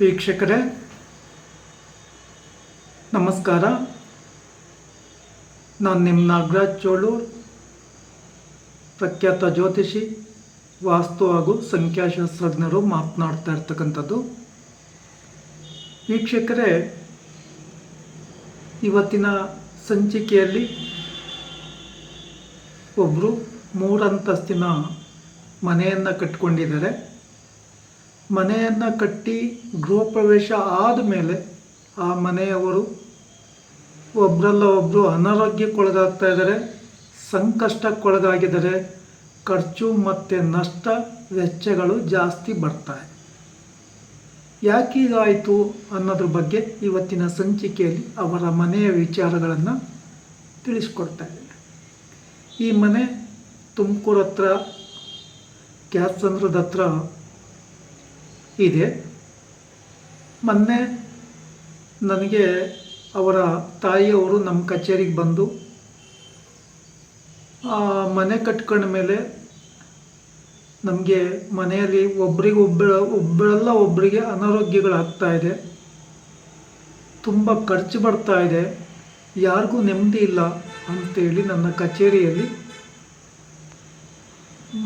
ವೀಕ್ಷಕರೇ, ನಮಸ್ಕಾರ. ನಾನು ನಿಮ್ಮ ನಾಗರಾಜ್ ಚೋಳೂರ್, ಪ್ರಖ್ಯಾತ ಜ್ಯೋತಿಷಿ, ವಾಸ್ತು ಹಾಗೂ ಸಂಖ್ಯಾಶಾಸ್ತ್ರಜ್ಞರು ಮಾತನಾಡ್ತಾ ಇರ್ತಕ್ಕಂಥದ್ದು. ವೀಕ್ಷಕರೇ, ಇವತ್ತಿನ ಸಂಚಿಕೆಯಲ್ಲಿ ಒಬ್ಬರು ಮೂರಂತಸ್ತಿನ ಮನೆಯನ್ನು ಕಟ್ಕೊಂಡಿದ್ದಾರೆ. ಮನೆಯನ್ನು ಕಟ್ಟಿ ಗೃಹ ಪ್ರವೇಶ ಆದಮೇಲೆ ಆ ಮನೆಯವರು ಒಬ್ಬರಲ್ಲ ಒಬ್ಬರು ಅನಾರೋಗ್ಯಕ್ಕೊಳಗಾಗ್ತಾ ಇದ್ದಾರೆ, ಸಂಕಷ್ಟಕ್ಕೊಳಗಾಗಿದ್ದಾರೆ, ಖರ್ಚು ಮತ್ತು ನಷ್ಟ ವೆಚ್ಚಗಳು ಜಾಸ್ತಿ ಬರ್ತಾವೆ ಯಾಕೀಗಾಯಿತು ಅನ್ನೋದ್ರ ಬಗ್ಗೆ ಇವತ್ತಿನ ಸಂಚಿಕೆಯಲ್ಲಿ ಅವರ ಮನೆಯ ವಿಚಾರಗಳನ್ನು ತಿಳಿಸ್ಕೊಡ್ತಾ ಇದ್ದೇನೆ. ಈ ಮನೆ ತುಮಕೂರು ಹತ್ರ ಕ್ಯಾತ್ಸಂದ್ರದ ಹತ್ರ ಇದೆ. ಮೊನ್ನೆ ನನಗೆ ಅವರ ತಾಯಿಯವರು ನಮ್ಮ ಕಚೇರಿಗೆ ಬಂದು, ಆ ಮನೆ ಕಟ್ಕೊಂಡ ಮೇಲೆ ನಮಗೆ ಮನೆಯಲ್ಲಿ ಒಬ್ಬರಿಗೆ ಒಬ್ಬರ ಒಬ್ಬರಲ್ಲ ಒಬ್ಬರಿಗೆ ಅನಾರೋಗ್ಯಗಳಾಗ್ತಾ ಇದೆ. ತುಂಬ ಖರ್ಚು ಬರ್ತಾ ಇದೆ. ಯಾರಿಗೂ ನೆಮ್ಮದಿ ಇಲ್ಲ ಅಂತೇಳಿ ನನ್ನ ಕಚೇರಿಯಲ್ಲಿ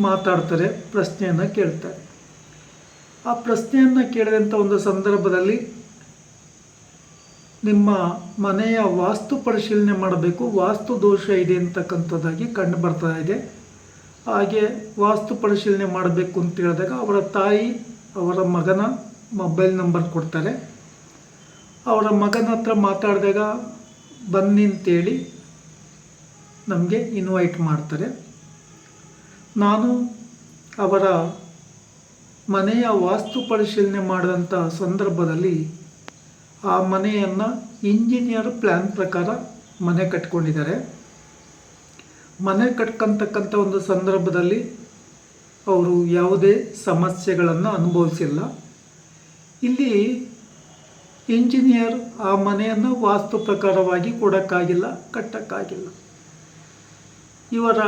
ಮಾತಾಡ್ತಾರೆ, ಪ್ರಶ್ನೆಯನ್ನು ಕೇಳ್ತಾರೆ. ಆ ಪ್ರಶ್ನೆಯನ್ನು ಕೇಳಿದಂಥ ಒಂದು ಸಂದರ್ಭದಲ್ಲಿ ನಿಮ್ಮ ಮನೆಯ ವಾಸ್ತು ಪರಿಶೀಲನೆ ಮಾಡಬೇಕು. ವಾಸ್ತು ದೋಷ ಇದೆ ಅಂತಕ್ಕಂಥದ್ದಾಗಿ ಕಂಡು ಬರ್ತಾ ಇದೆ. ಹಾಗೆ ವಾಸ್ತು ಪರಿಶೀಲನೆ ಮಾಡಬೇಕು ಅಂತ ಹೇಳಿದಾಗ ಅವರ ತಾಯಿ, ಅವರ ಮಗನ ಮೊಬೈಲ್ ನಂಬರ್ ಕೊಡ್ತಾರೆ. ಅವರ ಮಗನ ಹತ್ರ ಮಾತಾಡಿದಾಗ ಬನ್ನಿ ಅಂತೇಳಿ ನಮಗೆ ಇನ್ವೈಟ್ ಮಾಡ್ತಾರೆ. ನಾನು ಅವರ ಮನೆಯ ವಾಸ್ತು ಪರಿಶೀಲನೆ ಮಾಡಿದಂಥ ಸಂದರ್ಭದಲ್ಲಿ ಆ ಮನೆಯನ್ನು ಇಂಜಿನಿಯರ್ ಪ್ಲ್ಯಾನ್ ಪ್ರಕಾರ ಮನೆ ಕಟ್ಕೊಂಡಿದ್ದಾರೆ. ಮನೆ ಕಟ್ಕೊಂತಕ್ಕಂಥ ಒಂದು ಸಂದರ್ಭದಲ್ಲಿ ಅವರು ಯಾವುದೇ ಸಮಸ್ಯೆಗಳನ್ನು ಅನುಭವಿಸಿಲ್ಲ. ಇಲ್ಲಿ ಇಂಜಿನಿಯರ್ ಆ ಮನೆಯನ್ನು ವಾಸ್ತು ಪ್ರಕಾರವಾಗಿ ಕೊಡೋಕ್ಕಾಗಿಲ್ಲ, ಕಟ್ಟಕ್ಕಾಗಿಲ್ಲ. ಇವರ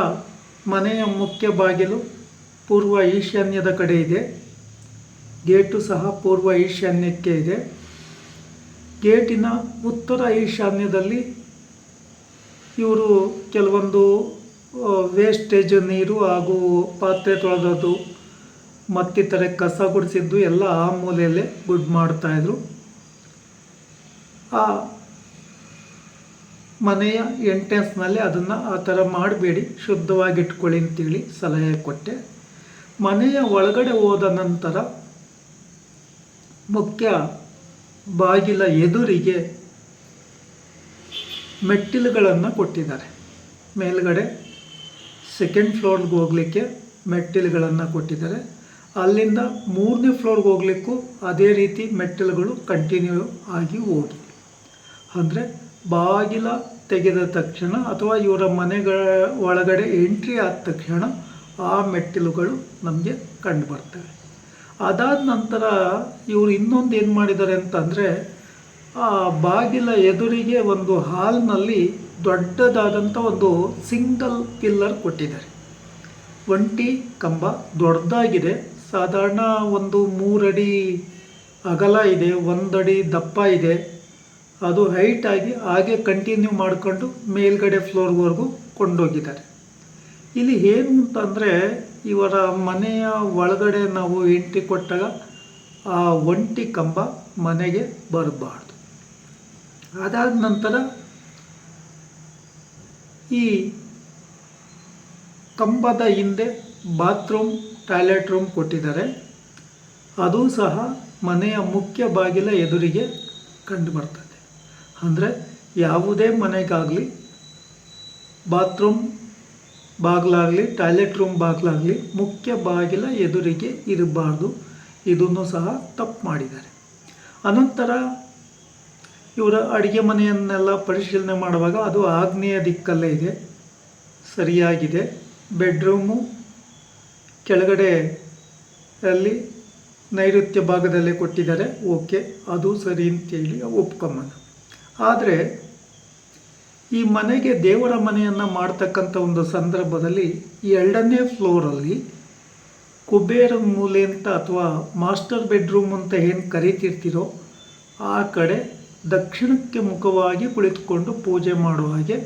ಮನೆಯ ಮುಖ್ಯ ಬಾಗಿಲು ಪೂರ್ವ ಈಶಾನ್ಯದ ಕಡೆ ಇದೆ. ಗೇಟು ಸಹ ಪೂರ್ವ ಈಶಾನ್ಯಕ್ಕೆ ಇದೆ. ಗೇಟಿನ ಉತ್ತರ ಈಶಾನ್ಯದಲ್ಲಿ ಇವರು ಕೆಲವೊಂದು ವೇಸ್ಟೇಜ್ ನೀರು ಹಾಗೂ ಪಾತ್ರೆ ತೊಳೆದದ್ದು, ಮತ್ತಿತರ ಕಸ ಗುಡಿಸಿದ್ದು ಎಲ್ಲ ಆ ಮೂಲೆಯಲ್ಲೇ ಗುಡ್ ಮಾಡ್ತಾಯಿದ್ರು ಆ ಮನೆಯ ಎಂಟ್ರೆನ್ಸ್ನಲ್ಲಿ ಅದನ್ನು ಆ ಥರ ಮಾಡಬೇಡಿ, ಶುದ್ಧವಾಗಿಟ್ಕೊಳ್ಳಿ ಅಂತೇಳಿ ಸಲಹೆ ಕೊಟ್ಟೆ. ಮನೆಯ ಒಳಗಡೆ ಹೋದ ನಂತರ ಮುಖ್ಯ ಬಾಗಿಲ ಎದುರಿಗೆ ಮೆಟ್ಟಿಲುಗಳನ್ನು ಕೊಟ್ಟಿದ್ದಾರೆ. ಮೇಲ್ಗಡೆ ಸೆಕೆಂಡ್ ಫ್ಲೋರ್ಗೆ ಹೋಗಲಿಕ್ಕೆ ಮೆಟ್ಟಿಲುಗಳನ್ನು ಕೊಟ್ಟಿದ್ದಾರೆ. ಅಲ್ಲಿಂದ ಮೂರನೇ ಫ್ಲೋರ್ಗೆ ಹೋಗ್ಲಿಕ್ಕೂ ಅದೇ ರೀತಿ ಮೆಟ್ಟಿಲುಗಳು ಕಂಟಿನ್ಯೂ ಆಗಿ ಹೋಗಿ. ಅಂದರೆ ಬಾಗಿಲ ತೆಗೆದ ತಕ್ಷಣ ಅಥವಾ ಇವರ ಮನೆಗಳ ಒಳಗಡೆ ಎಂಟ್ರಿ ಆದ ತಕ್ಷಣ ಆ ಮೆಟ್ಟಿಲುಗಳು ನಮಗೆ ಕಂಡು ಬರ್ತವೆ. ಅದಾದ ನಂತರ ಇವರು ಇನ್ನೊಂದು ಏನು ಮಾಡಿದ್ದಾರೆ ಅಂತಂದರೆ, ಆ ಬಾಗಿಲ ಎದುರಿಗೆ ಒಂದು ಹಾಲ್ನಲ್ಲಿ ದೊಡ್ಡದಾದಂಥ ಒಂದು ಸಿಂಗಲ್ ಪಿಲ್ಲರ್ ಕೊಟ್ಟಿದ್ದಾರೆ. ಒಂಟಿ ಕಂಬ ದೊಡ್ಡದಾಗಿದೆ. ಸಾಧಾರಣ ಒಂದು ಮೂರಡಿ ಅಗಲ ಇದೆ, ಒಂದಡಿ ದಪ್ಪ ಇದೆ. ಅದು ಹೈಟಾಗಿ ಹಾಗೆ ಕಂಟಿನ್ಯೂ ಮಾಡಿಕೊಂಡು ಮೇಲ್ಗಡೆ ಫ್ಲೋರ್ವರೆಗೂ ಕೊಂಡೋಗಿದ್ದಾರೆ. ಇಲ್ಲಿ ಏನು ಅಂತಂದರೆ ಇವರ ಮನೆಯ ಒಳಗಡೆ ನಾವು ಎಂಟ್ರಿ ಕೊಟ್ಟಾಗ ಆ ಒಂಟಿ ಕಂಬ ಮನೆಗೆ ಬರಬಾರ್ದು. ಅದಾದ ನಂತರ ಈ ಕಂಬದ ಹಿಂದೆ ಬಾತ್ರೂಮ್, ಟಾಯ್ಲೆಟ್ ರೂಮ್ ಕೊಟ್ಟಿದ್ದಾರೆ. ಅದು ಸಹ ಮನೆಯ ಮುಖ್ಯ ಬಾಗಿಲ ಎದುರಿಗೆ ಕಂಡು ಬರ್ತದೆ. ಅಂದರೆ ಯಾವುದೇ ಮನೆಗಾಗಲಿ ಬಾತ್ರೂಮ್ ಬಾಗಿಲಾಗಲಿ ಟಾಯ್ಲೆಟ್ ರೂಮ್ ಬಾಗಿಲಾಗಲಿ, ಮುಖ್ಯ ಬಾಗಿಲ ಎದುರಿಗೆ ಇರಬಾರ್ದು. ಇದನ್ನು ಸಹ ತಪ್ಪು ಮಾಡಿದ್ದಾರೆ. ಅನಂತರ ಇವರ ಅಡುಗೆ ಮನೆಯನ್ನೆಲ್ಲ ಪರಿಶೀಲನೆ ಮಾಡುವಾಗ ಅದು ಆಗ್ನೇಯ ದಿಕ್ಕಲ್ಲೇ ಇದೆ. ಸರಿಯಾಗಿದೆ. ಬೆಡ್ರೂಮು ಕೆಳಗಡೆ ಅಲ್ಲಿ ನೈಋತ್ಯ ಭಾಗದಲ್ಲೇ ಕೊಟ್ಟಿದ್ದಾರೆ. ಓಕೆ, ಅದು ಸರಿ ಅಂತೇಳಿ ಒಪ್ಕೊಂಬನ ಆದರೆ ಈ ಮನೆಗೆ ದೇವರ ಮನೆಯನ್ನು ಮಾಡ್ತಕ್ಕಂಥ ಒಂದು ಸಂದರ್ಭದಲ್ಲಿ ಎರಡನೇ ಫ್ಲೋರಲ್ಲಿ ಕುಬೇರ ಮೂಲೆ ಅಂತ ಅಥವಾ ಮಾಸ್ಟರ್ ಬೆಡ್ರೂಮ್ ಅಂತ ಏನು ಕರಿತಿರ್ತೀರೋ ಆ ಕಡೆ ದಕ್ಷಿಣಕ್ಕೆ ಮುಖವಾಗಿ ಕುಳಿತುಕೊಂಡು ಪೂಜೆ ಮಾಡುವ ಹಾಗೆ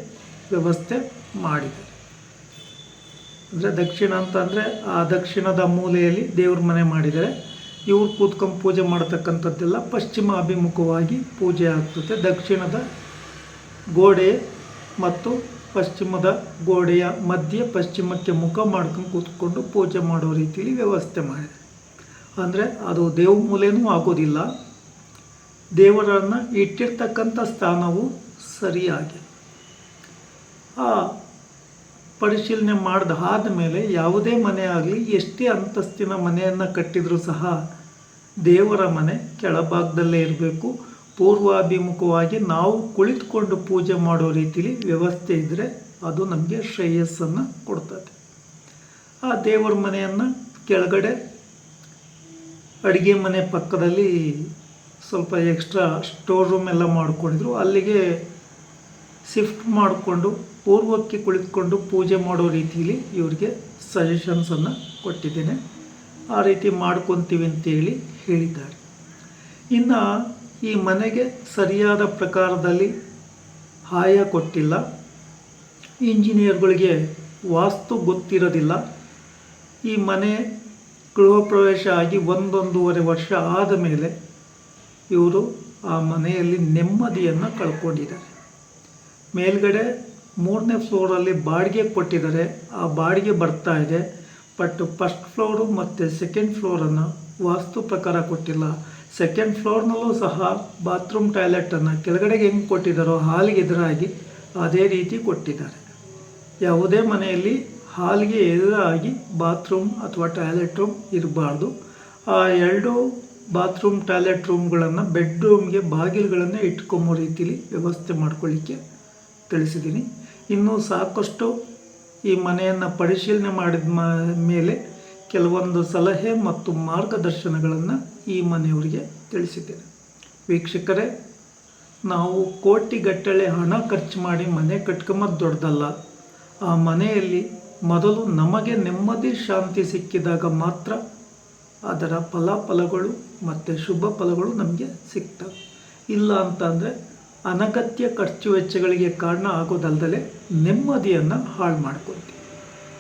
ವ್ಯವಸ್ಥೆ ಮಾಡಿದ್ದಾರೆ. ಅಂದರೆ ದಕ್ಷಿಣ ಅಂತಂದರೆ ಆ ದಕ್ಷಿಣದ ಮೂಲೆಯಲ್ಲಿ ದೇವ್ರ ಮನೆ ಮಾಡಿದರೆ ಇವ್ರು ಕೂತ್ಕೊಂಡು ಪೂಜೆ ಮಾಡ್ತಕ್ಕಂಥದ್ದೆಲ್ಲ ಪಶ್ಚಿಮ ಅಭಿಮುಖವಾಗಿ ಪೂಜೆ ಆಗ್ತದೆ. ದಕ್ಷಿಣದ ಗೋಡೆ ಮತ್ತು ಪಶ್ಚಿಮದ ಗೋಡೆಯ ಮಧ್ಯೆ ಪಶ್ಚಿಮಕ್ಕೆ ಮುಖ ಮಾಡ್ಕೊಂಡು ಕೂತ್ಕೊಂಡು ಪೂಜೆ ಮಾಡೋ ರೀತಿಯಲ್ಲಿ ವ್ಯವಸ್ಥೆ ಮಾಡಿದೆ. ಅಂದರೆ ಅದು ದೇವ ಮೂಲೆಯೂ ಆಗೋದಿಲ್ಲ. ದೇವರನ್ನು ಇಟ್ಟಿರ್ತಕ್ಕಂಥ ಸ್ಥಾನವು ಸರಿಯಾಗಿ. ಆ ಪರಿಶೀಲನೆ ಮಾಡಿದ ಆದಮೇಲೆ ಯಾವುದೇ ಮನೆ ಆಗಲಿ, ಎಷ್ಟೇ ಅಂತಸ್ತಿನ ಮನೆಯನ್ನು ಕಟ್ಟಿದರೂ ಸಹ ದೇವರ ಮನೆ ಕೆಳಭಾಗದಲ್ಲೇ ಇರಬೇಕು. ಪೂರ್ವಾಭಿಮುಖವಾಗಿ ನಾವು ಕುಳಿತುಕೊಂಡು ಪೂಜೆ ಮಾಡೋ ರೀತಿಲಿ ವ್ಯವಸ್ಥೆ ಇದ್ದರೆ ಅದು ನಮಗೆ ಶ್ರೇಯಸ್ಸನ್ನು ಕೊಡ್ತದೆ. ಆ ದೇವರ ಮನೆಯನ್ನು ಕೆಳಗಡೆ ಅಡುಗೆ ಮನೆ ಪಕ್ಕದಲ್ಲಿ ಸ್ವಲ್ಪ ಎಕ್ಸ್ಟ್ರಾ ಸ್ಟೋರ್ ರೂಮ್ ಎಲ್ಲ ಮಾಡ್ಕೊಂಡಿದ್ರು. ಅಲ್ಲಿಗೆ ಶಿಫ್ಟ್ ಮಾಡಿಕೊಂಡು ಪೂರ್ವಕ್ಕೆ ಕುಳಿತುಕೊಂಡು ಪೂಜೆ ಮಾಡೋ ರೀತಿಯಲ್ಲಿ ಇವರಿಗೆ ಸಜೆಷನ್ಸನ್ನು ಕೊಟ್ಟಿದ್ದೇನೆ. ಆ ರೀತಿ ಮಾಡ್ಕೊತೀವಿ ಅಂತೇಳಿ ಹೇಳಿದ್ದಾರೆ. ಇನ್ನು ಈ ಮನೆಗೆ ಸರಿಯಾದ ಪ್ರಕಾರದಲ್ಲಿ ಆಯ ಕೊಟ್ಟಿಲ್ಲ. ಇಂಜಿನಿಯರ್ಗಳಿಗೆ ವಾಸ್ತು ಗೊತ್ತಿರೋದಿಲ್ಲ. ಈ ಮನೆ ಗೃಹ ಪ್ರವೇಶ ಆಗಿ ಒಂದೊಂದೂವರೆ ವರ್ಷ ಆದ ಮೇಲೆ ಇವರು ಆ ಮನೆಯಲ್ಲಿ ನೆಮ್ಮದಿಯನ್ನು ಕಳ್ಕೊಂಡಿದ್ದಾರೆ. ಮೇಲ್ಗಡೆ ಮೂರನೇ ಫ್ಲೋರಲ್ಲಿ ಬಾಡಿಗೆ ಕೊಟ್ಟಿದ್ದಾರೆ. ಆ ಬಾಡಿಗೆ ಬರ್ತಾ ಇದೆ. ಬಟ್ ಫಸ್ಟ್ ಫ್ಲೋರು ಮತ್ತು ಸೆಕೆಂಡ್ ಫ್ಲೋರನ್ನು ವಾಸ್ತು ಪ್ರಕಾರ ಕೊಟ್ಟಿಲ್ಲ. ಸೆಕೆಂಡ್ ಫ್ಲೋರ್ನಲ್ಲೂ ಸಹ ಬಾತ್ರೂಮ್ ಟಾಯ್ಲೆಟನ್ನು ಕೆಳಗಡೆಗೆ ಹೆಂಗೆ ಕೊಟ್ಟಿದ್ದಾರೋ ಹಾಲಿಗೆ ಎದುರಾಗಿ ಅದೇ ರೀತಿ ಕೊಟ್ಟಿದ್ದಾರೆ. ಯಾವುದೇ ಮನೆಯಲ್ಲಿ ಹಾಲಿಗೆ ಎದುರಾಗಿ ಬಾತ್ರೂಮ್ ಅಥವಾ ಟಾಯ್ಲೆಟ್ ರೂಮ್ ಇರಬಾರ್ದು. ಆ ಎರಡು ಬಾತ್ರೂಮ್ ಟಾಯ್ಲೆಟ್ ರೂಮ್ಗಳನ್ನು ಬೆಡ್ರೂಮ್ಗೆ ಬಾಗಿಲುಗಳನ್ನು ಇಟ್ಕೊಂಬೋ ರೀತಿಯಲ್ಲಿ ವ್ಯವಸ್ಥೆ ಮಾಡ್ಕೊಳ್ಳಿಕ್ಕೆ ತಿಳಿಸಿದ್ದೀನಿ ಇನ್ನೂ ಸಾಕಷ್ಟು ಈ ಮನೆಯನ್ನು ಪರಿಶೀಲನೆ ಮಾಡಿದ ಮೇಲೆ ಕೆಲವೊಂದು ಸಲಹೆ ಮತ್ತು ಮಾರ್ಗದರ್ಶನಗಳನ್ನು ಈ ಮನೆಯವರಿಗೆ ತಿಳಿಸಿದ್ದೇನೆ. ವೀಕ್ಷಕರೇ, ನಾವು ಕೋಟಿಗಟ್ಟಲೆ ಹಣ ಖರ್ಚು ಮಾಡಿ ಮನೆ ಕಟ್ಕೊಂಬದು ದೊಡ್ಡದಲ್ಲ. ಆ ಮನೆಯಲ್ಲಿ ಮೊದಲು ನಮಗೆ ನೆಮ್ಮದಿ, ಶಾಂತಿ ಸಿಕ್ಕಿದಾಗ ಮಾತ್ರ ಅದರ ಫಲಾಫಲಗಳು ಮತ್ತು ಶುಭ ಫಲಗಳು ನಮಗೆ ಸಿಗ್ತವೆ. ಇಲ್ಲ ಅಂತಂದರೆ ಅನಗತ್ಯ ಖರ್ಚು ವೆಚ್ಚಗಳಿಗೆ ಕಾರಣ ಆಗೋದಲ್ದಲೆ ನೆಮ್ಮದಿಯನ್ನು ಹಾಳು ಮಾಡ್ಕೊತೀವಿ